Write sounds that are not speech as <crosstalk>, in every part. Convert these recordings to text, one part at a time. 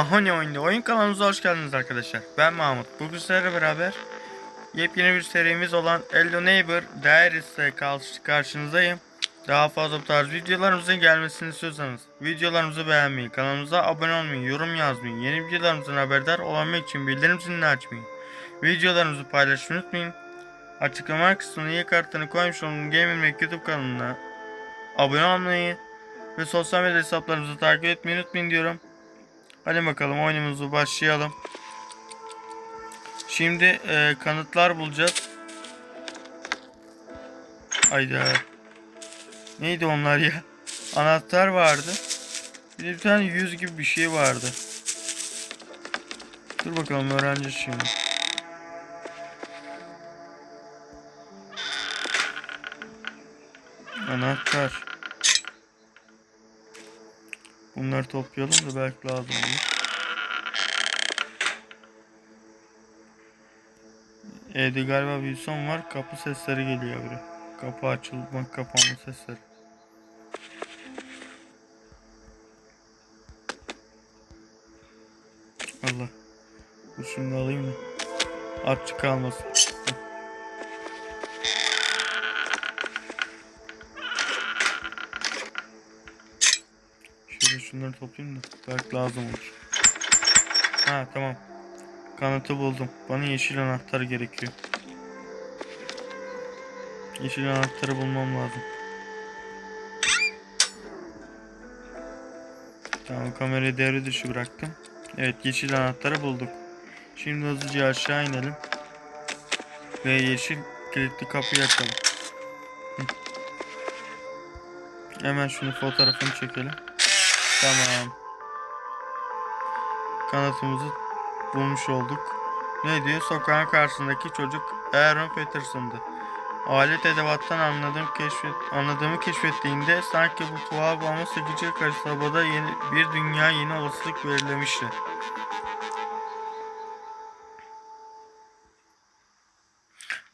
Mahoney oyunda oyun kanalımıza hoş geldiniz arkadaşlar. Ben Mahmut. Bugün sizlerle beraber yepyeni bir serimiz olan Hello Neighbor Diaries'e karşı karşınızdayım. Daha fazla bu tarz videolarımızın gelmesini istiyorsanız videolarımızı beğenmeyi, kanalımıza abone olmayı, yorum yazmayı, yeni videolarımızdan haberdar olabilmek için bildirim zilini açmayı, videolarımızı paylaşmayı unutmayın. Açıklama kısmına iyi kartını koymuş olduğum Gaming YouTube kanalına abone olmayı ve sosyal medya hesaplarımızı takip etmeyi unutmayın diyorum. Hadi bakalım oyunumuzu başlayalım. Şimdi e, kanıtlar bulacağız. Hayda. Neydi onlar ya? <laughs> Anahtar vardı. Bir bir tane yüz gibi bir şey vardı. Dur bakalım öğreneceğiz şimdi. Anahtar. Bunları toplayalım da belki lazım olur. Evde galiba bir son var. Kapı sesleri geliyor buraya. Kapı açılma kapanma sesleri. Allah. Bu şimdi alayım da. Artçı kalmasın. Şunları toplayayım da belki lazım olur. Ha tamam. Kanıtı buldum. Bana yeşil anahtar gerekiyor. Yeşil anahtarı bulmam lazım. Tamam kamerayı devre dışı bıraktım. Evet yeşil anahtarı bulduk. Şimdi hızlıca aşağı inelim. Ve yeşil kilitli kapıyı açalım. Hemen şunu fotoğrafını çekelim. Tamam. Kanatımızı bulmuş olduk. Ne diyor? Sokağın karşısındaki çocuk Aaron Peterson'dı. Alet edevattan anladığım keşfet, anladığımı keşfettiğinde sanki bu tuhaf ama sıkıcı kasabada yeni, bir dünya yeni olasılık belirlemişti.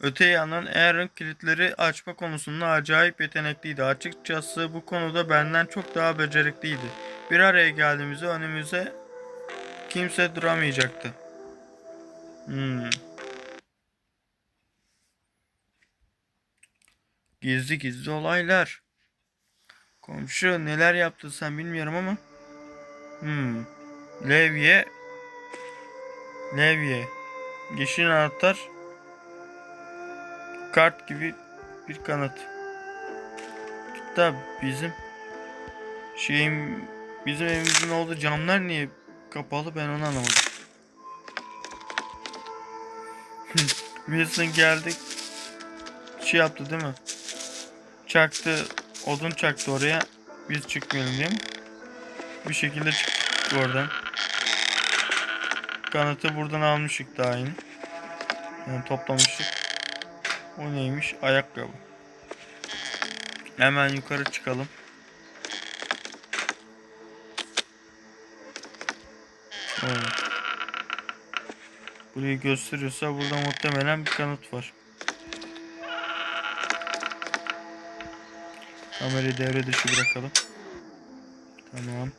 Öte yandan Aaron kilitleri açma konusunda acayip yetenekliydi. Açıkçası bu konuda benden çok daha becerikliydi. Bir araya geldiğimizde önümüze kimse duramayacaktı. Hmm. Gizli gizli olaylar. Komşu neler yaptı sen bilmiyorum ama. Hmm. Levye. Levye. Yeşil anahtar. Kart gibi bir kanıt. Da bizim şeyim bizim evimizin olduğu camlar niye kapalı ben onu anlamadım. <laughs> Wilson geldi şey yaptı değil mi? Çaktı odun çaktı oraya biz çıkmayalım diye mi? Bir şekilde çıktık oradan. Kanıtı buradan almıştık daha yeni. Yani toplamıştık. O neymiş? Ayakkabı. Hemen yukarı çıkalım. Burayı gösteriyorsa burada muhtemelen bir kanıt var. Kamerayı devre dışı bırakalım. Tamam.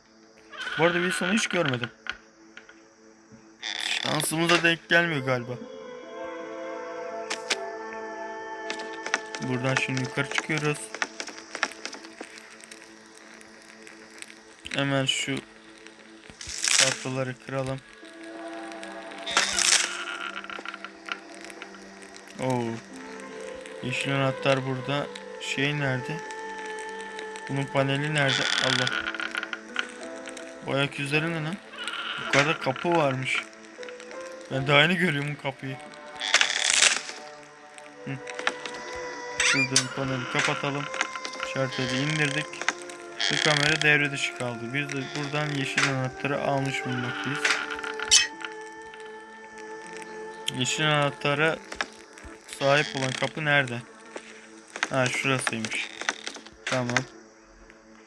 Bu arada Wilson'u hiç görmedim. Şansımıza denk gelmiyor galiba. Buradan şimdi yukarı çıkıyoruz. Hemen şu tahtaları kıralım. Oo. Yeşil anahtar burada. Şey nerede? Bunun paneli nerede? Allah. Bu ayak izleri ne lan? Yukarıda kapı varmış. Ben daha yeni görüyorum kapıyı. Hı. Şuradan paneli kapatalım. Şarteli indirdik. Bu kamera devre dışı kaldı. Biz de buradan yeşil anahtarı almış bulunmaktayız. Yeşil anahtara sahip olan kapı nerede? Ha şurasıymış. Tamam.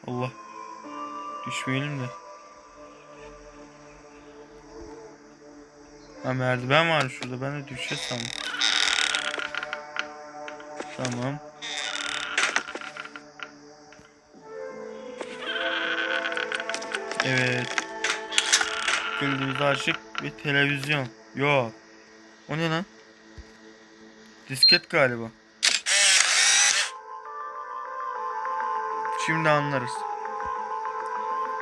Allah. Düşmeyelim de. Ha merdiven var şurada. Ben de düşeceğiz sandım. Tamam. Evet. gündüz açık bir televizyon. Yo. O ne lan? Disket galiba. Şimdi anlarız.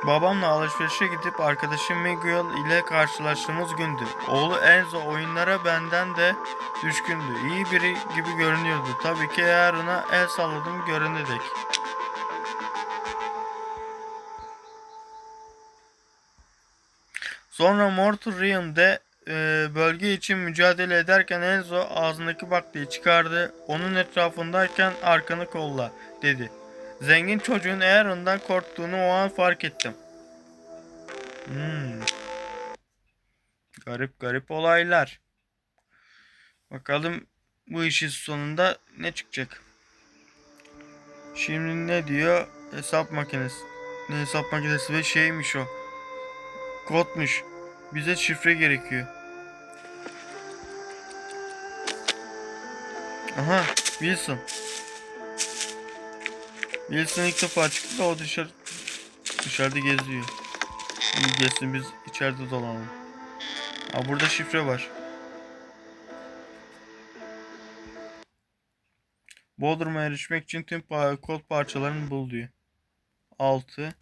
Babamla alışverişe gidip arkadaşım Miguel ile karşılaştığımız gündü. Oğlu Enzo oyunlara benden de düşkündü. İyi biri gibi görünüyordu. Tabii ki yarına el salladım görene Sonra Mortal Realm'de e, bölge için mücadele ederken Enzo ağzındaki baklayı çıkardı. Onun etrafındayken arkanı kolla dedi. Zengin çocuğun Aaron'dan korktuğunu o an fark ettim. Hmm. Garip garip olaylar. Bakalım bu işin sonunda ne çıkacak. Şimdi ne diyor? Hesap makinesi. Ne hesap makinesi ve şeymiş o. Kodmuş. Bize şifre gerekiyor. Aha Wilson. Wilson ilk defa çıktı da o dışarı dışarıda geziyor. İyi gezsin biz içeride dolanalım. Ha burada şifre var. Bodrum'a erişmek için tüm kod parçalarını bul diyor. 6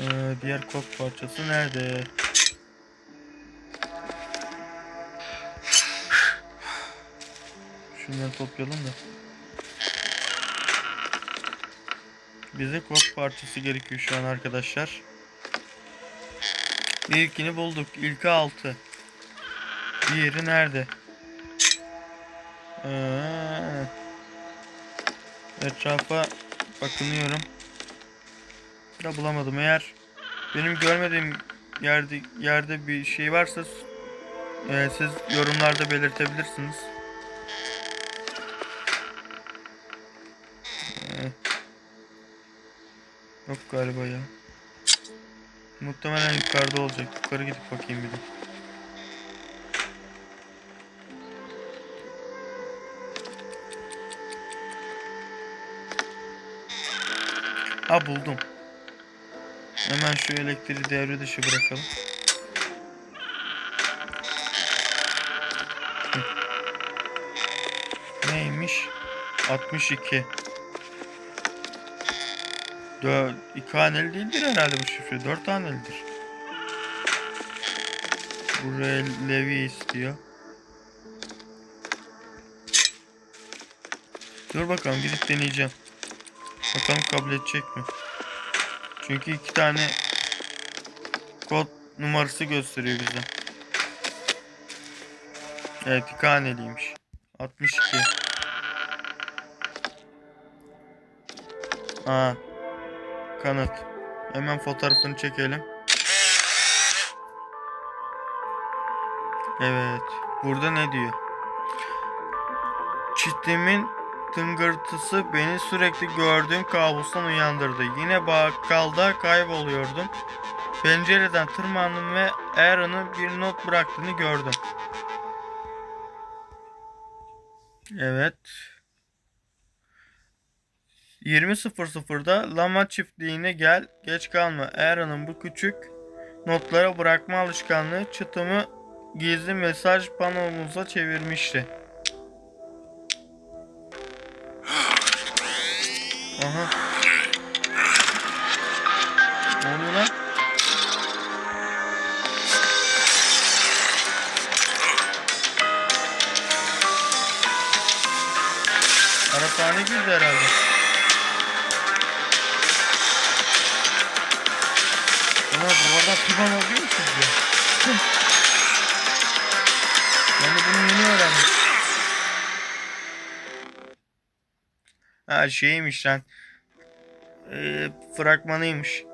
Ee, diğer kod parçası nerede? Şunları toplayalım da. Bize kod parçası gerekiyor şu an arkadaşlar. İlkini bulduk. İlki 6. Diğeri nerede? Ee, etrafa bakınıyorum. Da bulamadım. Eğer benim görmediğim yerde yerde bir şey varsa e, siz yorumlarda belirtebilirsiniz. Ee, yok galiba ya. Muhtemelen yukarıda olacak. Yukarı gidip bakayım bir de. Ha buldum. Hemen şu elektriği devre dışı bırakalım. Neymiş? 62. Dört, iki haneli değildir herhalde bu şifre. Dört hanelidir. Buraya Levi istiyor. Dur bakalım gidip deneyeceğim. Bakalım kabul edecek mi? Çünkü iki tane kod numarası gösteriyor bize. Evet iki haneliymiş. 62. Aa. Kanıt. Hemen fotoğrafını çekelim. Evet. Burada ne diyor? Çitimin tıngırtısı beni sürekli gördüğüm kabustan uyandırdı. Yine bakkalda kayboluyordum. Pencereden tırmandım ve Aaron'ın bir not bıraktığını gördüm. Evet. 20.00'da Lama çiftliğine gel, geç kalma. Aaron'ın bu küçük notlara bırakma alışkanlığı çıtımı gizli mesaj panomuza çevirmişti. Girdi herhalde. Ana duvardan tırman oluyor mu sizce? De bunu yeni öğrendim. Ha şeymiş lan. Ee, fragmanıymış.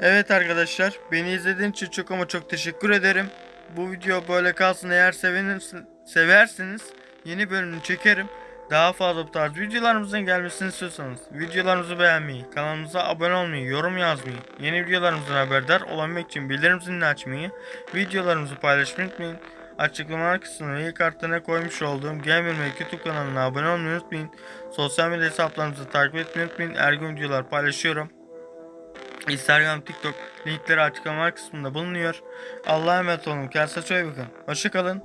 Evet arkadaşlar beni izlediğiniz için çok ama çok teşekkür ederim. Bu video böyle kalsın eğer sevinirsin, seversiniz yeni bölümünü çekerim. Daha fazla bu tarz videolarımızın gelmesini istiyorsanız videolarımızı beğenmeyi, kanalımıza abone olmayı, yorum yazmayı, yeni videolarımızdan haberdar olabilmek için bildirim zilini açmayı, videolarımızı paylaşmayı unutmayın. Açıklamalar kısmına ilk kartlarına koymuş olduğum Gamer Mail YouTube kanalına abone olmayı unutmayın. Sosyal medya hesaplarımızı takip etmeyi unutmayın. Ergün videolar paylaşıyorum. Instagram, TikTok linkleri açıklama kısmında bulunuyor. Allah'a emanet olun. Kendinize çok iyi bakın. Hoşçakalın.